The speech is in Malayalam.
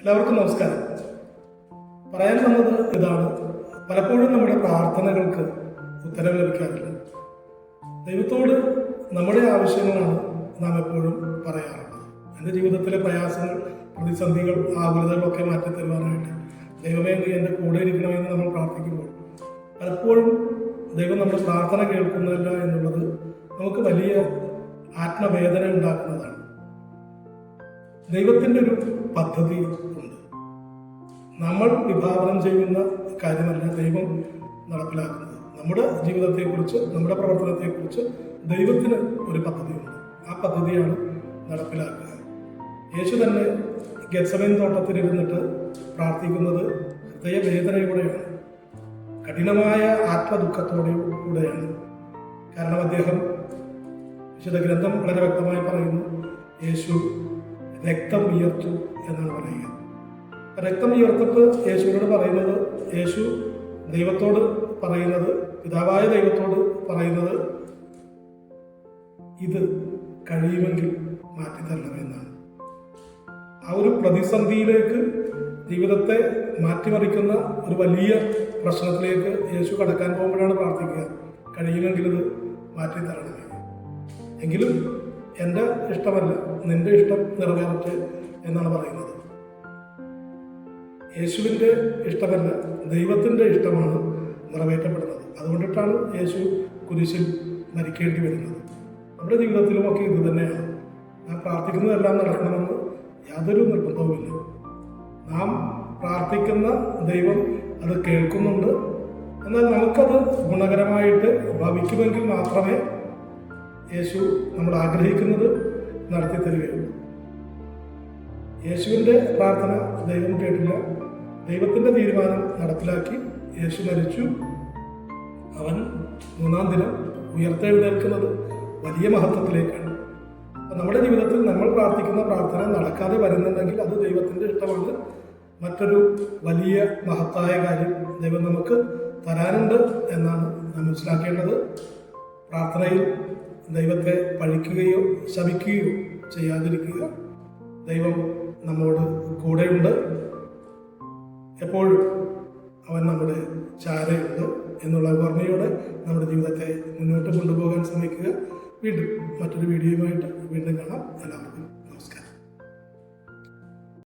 എല്ലാവർക്കും നമസ്കാരം. പറയാൻ വന്നത് ഇതാണ്. പലപ്പോഴും നമ്മുടെ പ്രാർത്ഥനകൾക്ക് ഉത്തരം ലഭിക്കാറില്ല. ദൈവത്തോട് നമ്മുടെ ആവശ്യങ്ങളാണ് നാം എപ്പോഴും പറയാറുള്ളത്. എന്റെ ജീവിതത്തിലെ പ്രയാസങ്ങൾ പ്രതിസന്ധികൾ ആകുലതകളൊക്കെ മാറ്റി തരുവാനായിട്ട് ദൈവമേ നീ എന്റെ കൂടെ ഇരിക്കണമെന്ന് നമ്മൾ പ്രാർത്ഥിക്കുമ്പോൾ പലപ്പോഴും ദൈവം നമ്മുടെ പ്രാർത്ഥന കേൾക്കുന്നില്ല എന്നുള്ളത് നമുക്ക് വലിയ ആത്മവേദന ഉണ്ടാക്കുന്നതാണ്. ദൈവത്തിന്റെ ഒരു പദ്ധതി ഉണ്ട്. നമ്മൾ വിഭാവനം ചെയ്യുന്ന കാര്യമല്ല ദൈവം നടപ്പിലാക്കുന്നത്. നമ്മുടെ ജീവിതത്തെക്കുറിച്ച് നമ്മുടെ പ്രവർത്തനത്തെക്കുറിച്ച് ദൈവത്തിന് ഒരു പദ്ധതിയുണ്ട് ആ പദ്ധതിയാണ് നടപ്പിലാക്കുക. യേശു തന്നെ ഗത്സമൻ തോട്ടത്തിലിരുന്നിട്ട് പ്രാർത്ഥിക്കുന്നത് ഹൃദയവേദനയോടെയാണ്. കഠിനമായ ആത്മദുഃഖത്തോടെ കൂടെയാണ്. കാരണം അദ്ദേഹം വിശുദ്ധ ഗ്രന്ഥം വളരെ വ്യക്തമായി പറയുന്നു യേശു രക്തം ഉയർത്തു എന്നാണ് പറയുക. രക്തം ഉയർത്തിട്ട് യേശുവിനോട് പറയുന്നത് യേശു ദൈവത്തോട് പറയുന്നത് പിതാവായ ദൈവത്തോട് പറയുന്നത് ഇത് കഴിയുമെങ്കിൽ മാറ്റി തരണമെന്നാണ് ആ ഒരു പ്രതിസന്ധിയിലേക്ക് ജീവിതത്തെ മാറ്റിമറിക്കുന്ന ഒരു വലിയ പ്രശ്നത്തിലേക്ക് യേശു കടക്കാൻ പോകുമ്പോഴാണ് പ്രാർത്ഥിക്കുക. കഴിയുമെങ്കിൽ ഇത് മാറ്റി തരണമേ എങ്കിലും എന്റെ ഇഷ്ടമല്ല നിന്റെ ഇഷ്ടം നിറവേറട്ടെ എന്നാണ് പറയുന്നത്. യേശുവിന്റെ ഇഷ്ടമല്ല ദൈവത്തിന്റെ ഇഷ്ടമാണ് നിറവേറ്റപ്പെടുന്നത്. അതുകൊണ്ടിട്ടാണ് യേശു കുരിശിൽ മരിക്കേണ്ടി വരുന്നത്. നമ്മുടെ ജീവിതത്തിലുമൊക്കെ ഇത് തന്നെയാണ്. നാം പ്രാർത്ഥിക്കുന്നതെല്ലാം നടക്കണമെന്ന് യാതൊരു നിർബന്ധവുമില്ല. നാം പ്രാർത്ഥിക്കുന്ന ദൈവം അത് കേൾക്കുന്നുണ്ട്. എന്നാൽ നമുക്കത് ഗുണകരമായിട്ട് ഭവിക്കുമെങ്കിൽ മാത്രമേ യേശു നമ്മൾ ആഗ്രഹിക്കുന്നത് നടത്തി തരികയുള്ളൂ യേശുവിന്റെ പ്രാർത്ഥന ദൈവം കേട്ടില്ല. ദൈവത്തിന്റെ തീരുമാനം നടപ്പിലാക്കി യേശു മരിച്ചു. അവൻ മൂന്നാം ദിനം ഉയർത്തെഴുന്നേൽക്കുന്നത് വലിയ മഹത്വത്തിലേക്കാണ്. നമ്മുടെ ജീവിതത്തിൽ നമ്മൾ പ്രാർത്ഥിക്കുന്ന പ്രാർത്ഥന നടക്കാതെ വരുന്നുണ്ടെങ്കിൽ അത് ദൈവത്തിന്റെ ഇഷ്ടമാണ്. മറ്റൊരു വലിയ മഹത്തായ കാര്യം ദൈവം നമുക്ക് തരാനുണ്ട് എന്നാണ് മനസ്സിലാക്കേണ്ടത്. പ്രാർത്ഥനയിൽ ദൈവത്തെ പഴിക്കുകയോ ശപിക്കുകയോ ചെയ്യാതിരിക്കുക ദൈവം നമ്മോട് കൂടെയുണ്ട്. എപ്പോഴും അവൻ നമ്മുടെ ചാരയുണ്ട് എന്നുള്ള ഓർമ്മയോടെ നമ്മുടെ ജീവിതത്തെ മുന്നോട്ട് കൊണ്ടുപോകാൻ ശ്രമിക്കുക. വീണ്ടും മറ്റൊരു വീഡിയോയുമായിട്ട് വീണ്ടും കാണാം. എല്ലാവർക്കും